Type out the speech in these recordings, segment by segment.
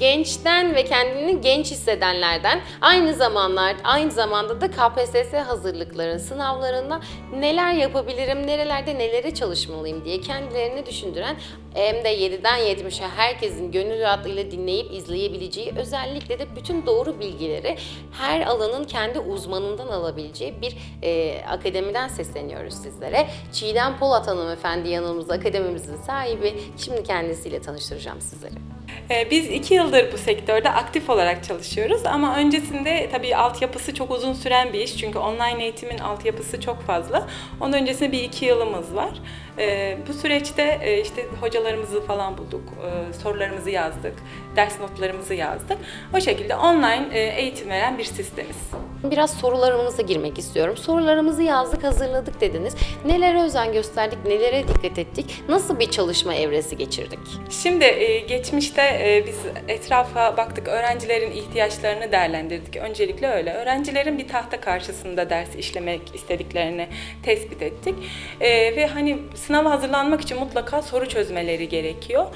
gençten ve kendini genç hissedenlerden aynı zamanlar aynı zamanda da KPSS hazırlıkları sınavlarında neler yapabilirim, nerelerde nelere çalışmalıyım diye kendilerini düşündüren hem de 7'den 70'e herkesin gönül rahatlığıyla dinleyip izleyebileceği özellikle de bütün doğru bilgileri her alanın kendi uzmanından alabileceği bir e, akademiden sesleniyoruz sizlere. Çiğdem Polat hanımefendi yanımızda akademimizin sahibi. Şimdi kendisiyle tanıştıracağım sizleri. Ee, Biz iki yıldır bu sektörde aktif olarak çalışıyoruz ama öncesinde tabii altyapısı çok uzun süren bir iş çünkü online eğitimin altyapısı çok fazla. Onun öncesinde bir iki yılımız var. Ee, Bu süreçte e, işte hocalarımızı falan bulduk, e, sorularımızı yazdık, ders notlarımızı yazdık. O şekilde online e, eğitim veren bir sistemiz. Biraz sorularımıza girmek istiyorum. Sorularımızı yazdık, hazırladık dediniz. Nelere özen gösterdik, nelere dikkat ettik? Nasıl bir çalışma evresi geçirdik? Şimdi e, geçmişte e, biz etrafa baktık, öğrencilerin ihtiyaçlarını değerlendirdik. Öncelikle öyle. Öğrencilerin bir tahta karşısında ders işlemek istediklerini tespit ettik. E, Ve hani sınava hazırlanmak için mutlaka soru çözmeleri gerekiyor.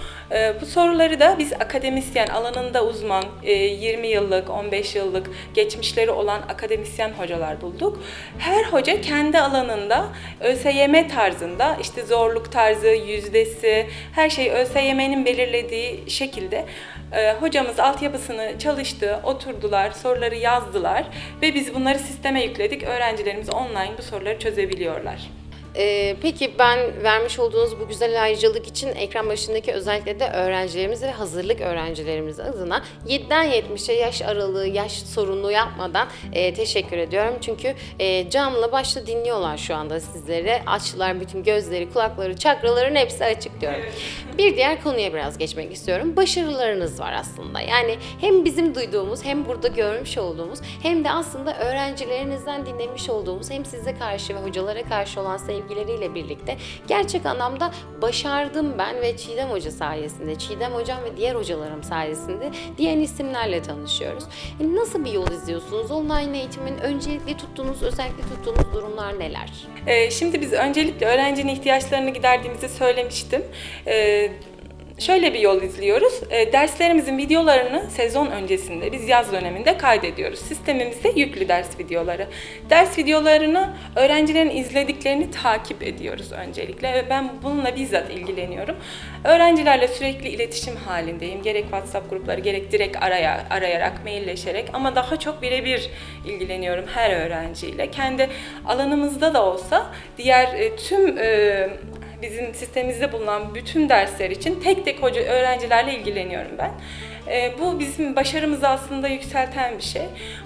Bu soruları da biz akademisyen, alanında uzman, e, 20 yıllık, 15 yıllık geçmişleri olan akademisyen hocalar bulduk. Her hoca kendi alanında ÖSYM tarzında işte zorluk tarzı, yüzdesi, her şey ÖSYM'nin belirlediği şekilde e, hocamız altyapısını çalıştı, oturdular, soruları yazdılar ve biz bunları sisteme yükledik. Öğrencilerimiz online bu soruları çözebiliyorlar. Ee, peki ben vermiş olduğunuz bu güzel ayrıcalık için ekran başındaki özellikle de öğrencilerimiz ve hazırlık öğrencilerimiz adına 7'den 70'e yaş aralığı, yaş sorunu yapmadan e, teşekkür ediyorum. Çünkü e, canlı başta dinliyorlar şu anda sizleri. Açtılar bütün gözleri, kulakları, çakraların hepsi açık diyorum. Bir diğer konuya biraz geçmek istiyorum. Başarılarınız var aslında. Yani hem bizim duyduğumuz hem burada görmüş olduğumuz hem de aslında öğrencilerinizden dinlemiş olduğumuz hem size karşı ve hocalara karşı olan sevgileriyle birlikte gerçek anlamda başardım ben ve Çiğdem Hoca sayesinde, Çiğdem Hocam ve diğer hocalarım sayesinde diğer isimlerle tanışıyoruz. E, Nasıl bir yol izliyorsunuz? Online eğitimin öncelikli tuttuğunuz, özellikle tuttuğunuz durumlar neler? Ee, Şimdi biz öncelikle öğrencinin ihtiyaçlarını giderdiğimizi söylemiştim. Ee, Şöyle bir yol izliyoruz. Ee, Derslerimizin videolarını sezon öncesinde, biz yaz döneminde kaydediyoruz. Sistemimizde yüklü ders videoları. Ders videolarını öğrencilerin izlediklerini takip ediyoruz öncelikle ve ben bununla bizzat ilgileniyorum. Öğrencilerle sürekli iletişim halindeyim. Gerek WhatsApp grupları, gerek direkt araya, arayarak, mailleşerek ama daha çok birebir ilgileniyorum her öğrenciyle. Kendi alanımızda da olsa diğer e, tüm e, bizim sistemimizde bulunan bütün dersler için tek tek hoca öğrencilerle ilgileniyorum ben. E, bu bizim başarımızı aslında yükselten bir şey.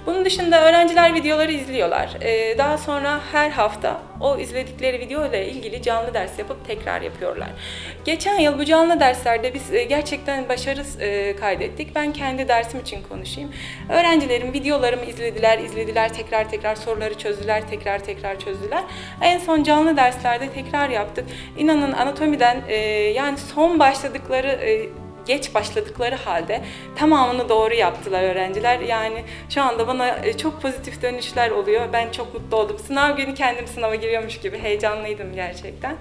Bunun dışında öğrenciler videoları izliyorlar. E, daha sonra her hafta o izledikleri video ile ilgili canlı ders yapıp tekrar yapıyorlar. Geçen yıl bu canlı derslerde biz e, gerçekten başarı e, kaydettik. Ben kendi dersim için konuşayım. Öğrencilerim videolarımı izlediler, izlediler, tekrar tekrar soruları çözdüler, tekrar tekrar çözdüler. En son canlı derslerde tekrar yaptık. İnanın anatomiden e, yani son başladıkları e, geç başladıkları halde tamamını doğru yaptılar öğrenciler. Yani şu anda bana e, çok pozitif dönüşler oluyor. Ben çok mutlu oldum. Sınav günü kendim sınava giriyormuş gibi heyecanlıydım gerçekten.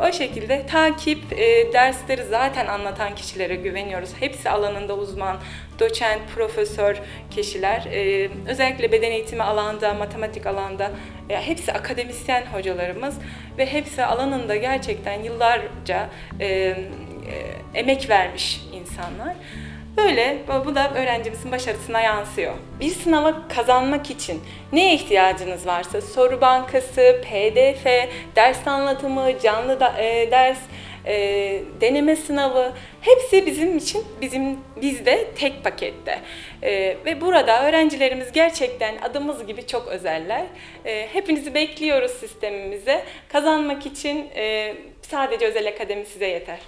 O şekilde takip, e, dersleri zaten anlatan kişilere güveniyoruz. Hepsi alanında uzman, doçent, profesör kişiler. E, özellikle beden eğitimi alanda, matematik alanda hepsi akademisyen hocalarımız ve hepsi alanında gerçekten yıllarca emek vermiş insanlar. Böyle bu- bu da öğrencimizin başarısına yansıyor. Bir sınava kazanmak için neye ihtiyacınız varsa soru bankası, PDF, ders anlatımı, canlı da- e, ders, e, deneme sınavı hepsi bizim için bizim bizde tek pakette. E, ve burada öğrencilerimiz gerçekten adımız gibi çok özeller. E, hepinizi bekliyoruz sistemimize. Kazanmak için e, sadece özel akademi size yeter.